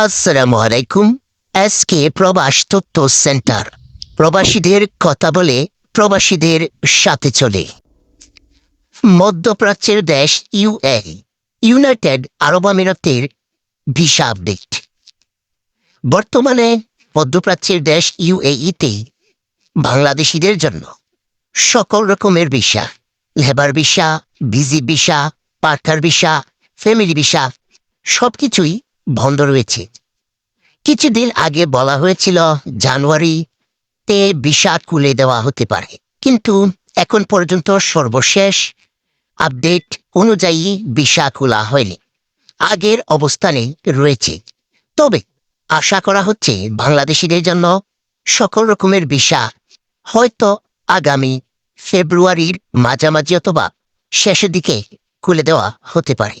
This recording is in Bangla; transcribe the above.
আসসালামু আলাইকুম এসকে প্রবাস তথ্য সেন্টার। প্রবাসীদের কথা বলে প্রবাসীদের সাথে চলে। মধ্যপ্রাচ্যের দেশ ইউএ ইউনাইটেড আরব আমিরাতের ভিসা আপডেট। বর্তমানে মধ্যপ্রাচ্যের দেশ ইউএইতে বাংলাদেশিদের জন্য সকল রকমের ভিসা। লেবার ভিসা ভিজি visa partner visa, family visa, সবকিছুই বন্ধ রয়েছে কিছুদিন আগে বলা হয়েছিল জানুয়ারি তে ভিসা খুলে দেওয়া হতে পারে। কিন্তু এখন পর্যন্ত সর্বশেষ আপডেট অনুযায়ী ভিসা খোলা হয়নি। আগের অবস্থানে রয়েছে। তবে আশা করা হচ্ছে বাংলাদেশিদের জন্য সকল রকমের ভিসা হয়তো আগামী ফেব্রুয়ারির মাঝামাঝি অথবা শেষের দিকে খুলে দেওয়া হতে পারে।